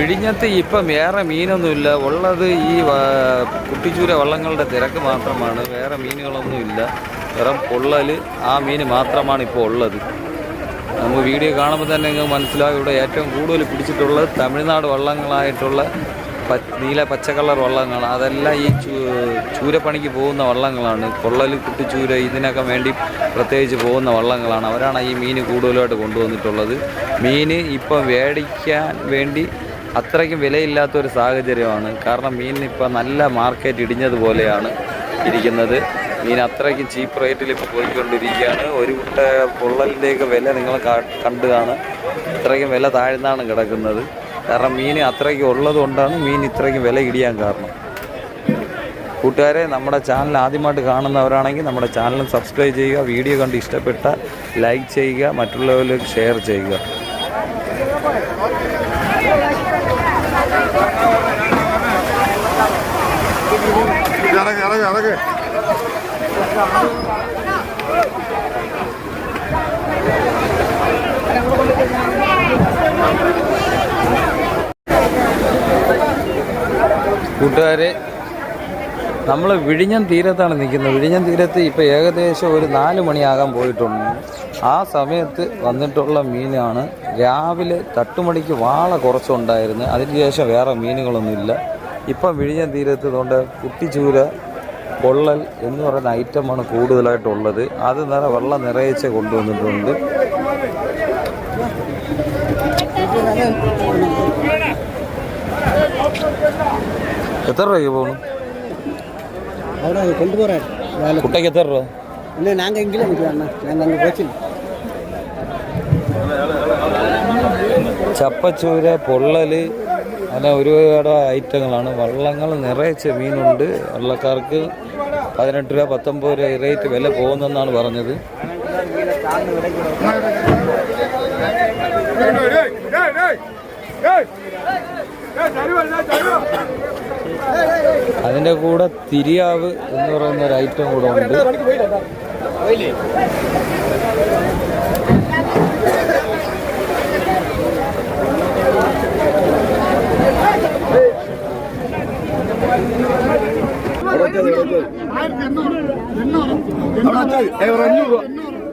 വിഴിഞ്ഞത്ത് ഇപ്പം വേറെ മീനൊന്നുമില്ല. ഉള്ളത് ഈ കുട്ടിച്ചൂര വള്ളങ്ങളുടെ തിരക്ക് മാത്രമാണ്. വേറെ മീനുകളൊന്നുമില്ല. വെറും പൊള്ളൽ ആ മീൻ മാത്രമാണ് ഇപ്പോൾ ഉള്ളത്. നമുക്ക് വീഡിയോ കാണുമ്പോൾ തന്നെ നിങ്ങൾക്ക് മനസ്സിലാവും. ഇവിടെ ഏറ്റവും കൂടുതൽ പിടിച്ചിട്ടുള്ളത് തമിഴ്നാട് വള്ളങ്ങളായിട്ടുള്ള പ- നീല പച്ച കളർ വള്ളങ്ങൾ അതെല്ലാം ഈ ചൂരപ്പണിക്ക് പോകുന്ന വള്ളങ്ങളാണ്. പൊള്ളൽ കുട്ടിച്ചൂര ഇതിനൊക്കെ വേണ്ടി പ്രത്യേകിച്ച് പോകുന്ന വള്ളങ്ങളാണ്. അവരാണ് ഈ മീൻ കൂടുതലായിട്ട് കൊണ്ടുവന്നിട്ടുള്ളത്. മീൻ ഇപ്പം വേടിക്കാൻ വേണ്ടി അത്രയ്ക്കും വിലയില്ലാത്ത ഒരു സാഹചര്യമാണ്. കാരണം മീൻ ഇപ്പോൾ നല്ല മാർക്കറ്റ് ഇടിഞ്ഞതുപോലെയാണ് ഇരിക്കുന്നത്. മീൻ അത്രയ്ക്കും ചീപ്പ് റേറ്റിൽ ഇപ്പോൾ പോയിക്കൊണ്ടിരിക്കുകയാണ്. ഒരു കുട്ട പൊള്ളലിന്റെയൊക്കെ വില നിങ്ങൾ കണ്ടതാണ്. അത്രയ്ക്കും വില താഴ്ന്നാണ് കിടക്കുന്നത്. കാരണം മീൻ അത്രയ്ക്ക് ഉള്ളതുകൊണ്ടാണ് മീൻ ഇത്രയ്ക്കും വില ഇടിയാൻ കാരണം. കൂട്ടുകാരെ നമ്മുടെ ചാനൽ ആദ്യമായിട്ട് കാണുന്നവരാണെങ്കിൽ നമ്മുടെ ചാനൽ സബ്സ്ക്രൈബ് ചെയ്യുക വീഡിയോ കണ്ട് ഇഷ്ടപ്പെട്ട ലൈക്ക് ചെയ്യുക മറ്റുള്ളവരിലേക്ക് ഷെയർ ചെയ്യുക. ഇറങ്ങ് ഇറങ്ങ് ഇറങ്ങ്. കൂട്ടുകാരെ നമ്മൾ വിഴിഞ്ഞം തീരത്താണ് നിൽക്കുന്നത്. വിഴിഞ്ഞം തീരത്ത് ഇപ്പോൾ ഏകദേശം ഒരു നാല് മണിയാകാൻ പോയിട്ടുണ്ട്. ആ സമയത്ത് വന്നിട്ടുള്ള മീനാണ് രാവിലെ തട്ടുമണിക്ക് വാള കുറച്ചുണ്ടായിരുന്നു. അതിനുശേഷം വേറെ മീനുകളൊന്നുമില്ല. ഇപ്പം വിഴിഞ്ഞം തീരത്ത് കൊണ്ട് കുട്ടിച്ചൂര പൊള്ളൽ എന്ന് പറയുന്ന ഐറ്റമാണ് കൂടുതലായിട്ടുള്ളത്. അത് നിറ വെള്ളം നിറയിച്ച് കൊണ്ടുവന്നിട്ടുണ്ട്. എത്ര രൂപയ്ക്ക് പോകണം அவரை கொண்டு போகிறார் வேலை കുട്ടയ്ക്ക് എത്ര രൂപ இல்லை நாங்கள் எங்கேயும் நிற்கிறோம் அண்ணா நாங்கள் அங்கே போச்சு ചപ്പച്ചൂര പൊള്ളല് അങ്ങനെ ഒരുപാട് ഐറ്റങ്ങളാണ് വള്ളങ്ങൾ നിറയിച്ച മീനുണ്ട് വള്ളക്കാർക്ക് പതിനെട്ട് രൂപ പത്തൊമ്പത് രൂപ ഈ റേറ്റ് വില പോകുന്നെന്നാണ് പറഞ്ഞത് അതിന്റെ കൂടെ തിരിയാവ് എന്ന് പറയുന്ന ഒരു ഐറ്റം കൂടെ ഉണ്ട്. അഞ്ഞൂറ്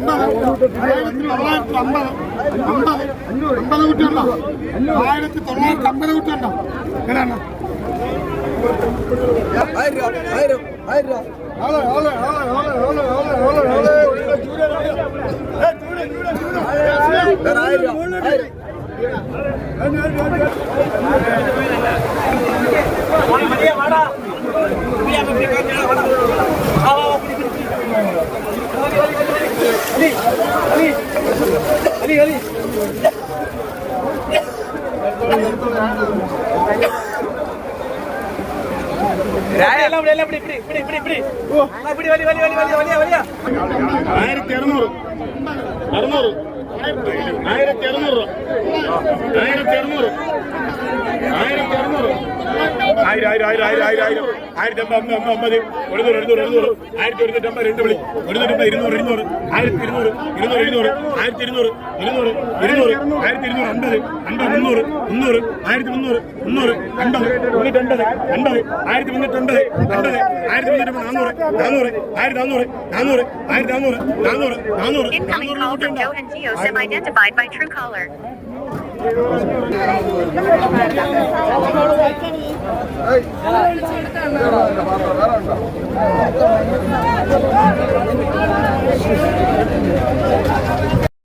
അമ്പത് തൊള്ളായിരത്തി അമ്പത് അമ്പത് അമ്പത് കുട്ടിയുണ്ടോ ആയിരത്തി തൊള്ളായിരത്തി അമ്പത് കുട്ടിയുണ്ടോ എങ്ങനെയാണ് ആളെ, ആളെ, ആളെ, ആളെ, ആളെ, ആളെ, ആളെ, ആളെ. ആയിരത്തി അറുന്നൂറ്. അറുന്നൂറ്. ആയിരത്തി അറുന്നൂറ് ആയിരത്തി അറുന്നൂറ് ആയിരത്തി അറുന്നൂറ് ആയിരം ആയിരം ആയിരം ആയിരം ആയിരം ആയിരം. ആയിരത്തി അമ്പത് അമ്പത് അമ്പത്. ഒരുന്നൂറ് എഴുന്നൂറ് എഴുന്നൂറ് ആയിരത്തി ഒരുന്നൂറ്റി അമ്പത് രണ്ട് വിളി. ഒരുന്നൂറ്റമ്പത് ഇരുന്നൂറ് ഇരുന്നൂറ്. ആയിരത്തി ഇരുന്നൂറ് ഇരുന്നൂറ് ഇരുന്നൂറ്. ആയിരത്തി ഇരുന്നൂറ് ഇരുന്നൂറ് ഇരുന്നൂറ്. ആയിരത്തി ഇരുന്നൂറ് അമ്പത് അമ്പത് മുന്നൂറ് മുന്നൂറ്. ആയിരത്തി മുന്നൂറ് മുന്നൂറ് അമ്പത് മുന്നൂറ്റമ്പത് അമ്പത് ആയിരത്തി മുന്നൂറ്റമ്പത് അമ്പത് ആയിരത്തി മുന്നൂറ്റി നാനൂറ് നാനൂറ് ആയിരത്തി നാനൂറ് നാനൂറ് ആയിരത്തി നാനൂറ് നാനൂറ് നാനൂറ് Incoming വേറെ ഉണ്ടോ